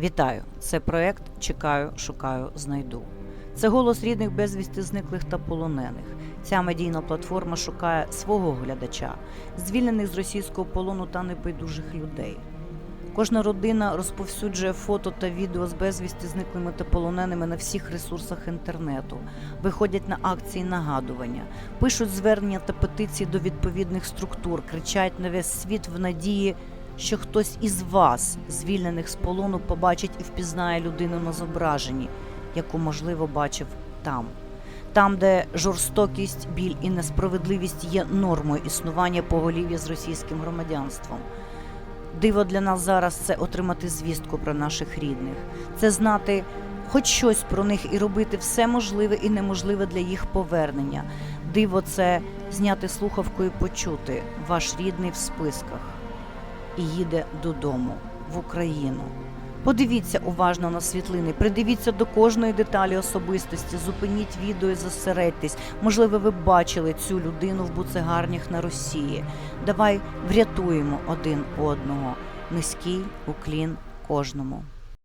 Вітаю! Це проект Чекаю, шукаю, знайду. Це голос рідних безвісти зниклих та полонених. Ця медійна платформа шукає свого глядача, звільнених з російського полону та небайдужих людей. Кожна родина розповсюджує фото та відео з безвісти зниклими та полоненими на всіх ресурсах інтернету, виходять на акції нагадування, пишуть звернення та петиції до відповідних структур, кричать на весь світ в надії, що хтось із вас, звільнених з полону, побачить і впізнає людину на зображенні, яку можливо бачив там. Там, де жорстокість, біль і несправедливість є нормою існування поголів'я з російським громадянством. Диво для нас зараз це отримати звістку про наших рідних, це знати хоч щось про них і робити все можливе і неможливе для їх повернення. Диво це зняти слухавку і почути ваш рідний в списках і їде додому в Україну. Подивіться уважно на світлини, придивіться до кожної деталі особистості, зупиніть відео і зосередьтесь. Можливо, ви бачили цю людину в буцегарнях на Росії. Давай врятуємо один одного. Низький уклін кожному.